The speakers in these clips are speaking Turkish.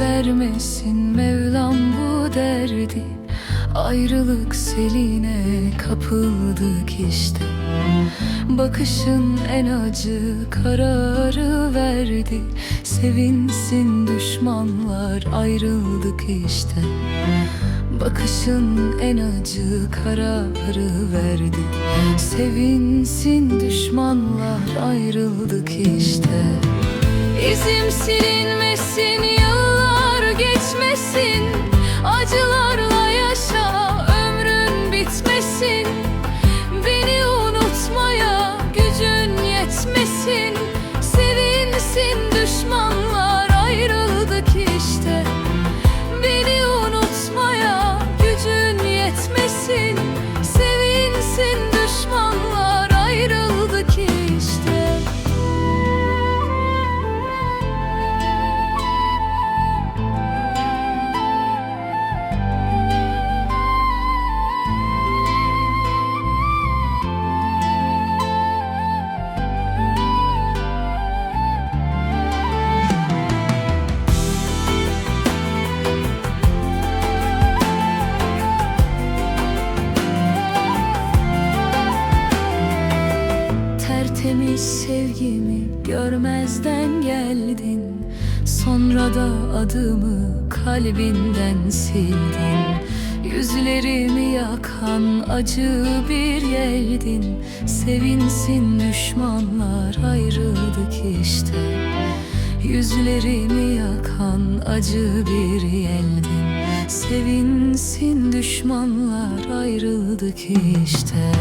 vermesin Mevlam bu derdi. Ayrılık seline kapıldık işte. Bakışın en acı kararı verdi. Sevinsin düşmanlar ayrıldık işte. Bakışın en acı kararı verdi. Sevinsin düşmanlar ayrıldık işte. İzim silinmesin Tertemiz sevgimi görmezden geldin. Sonra da adımı kalbinden sildin. Yüzlerimi yakan acı bir yeldin. Sevinsin düşmanlar ayrıldık işte. Yüzlerimi yakan acı bir yeldin. Sevinsin düşmanlar ayrıldık işte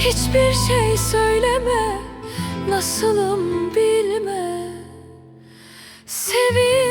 Hiçbir şey söyleme Nasılım bilme. Sevim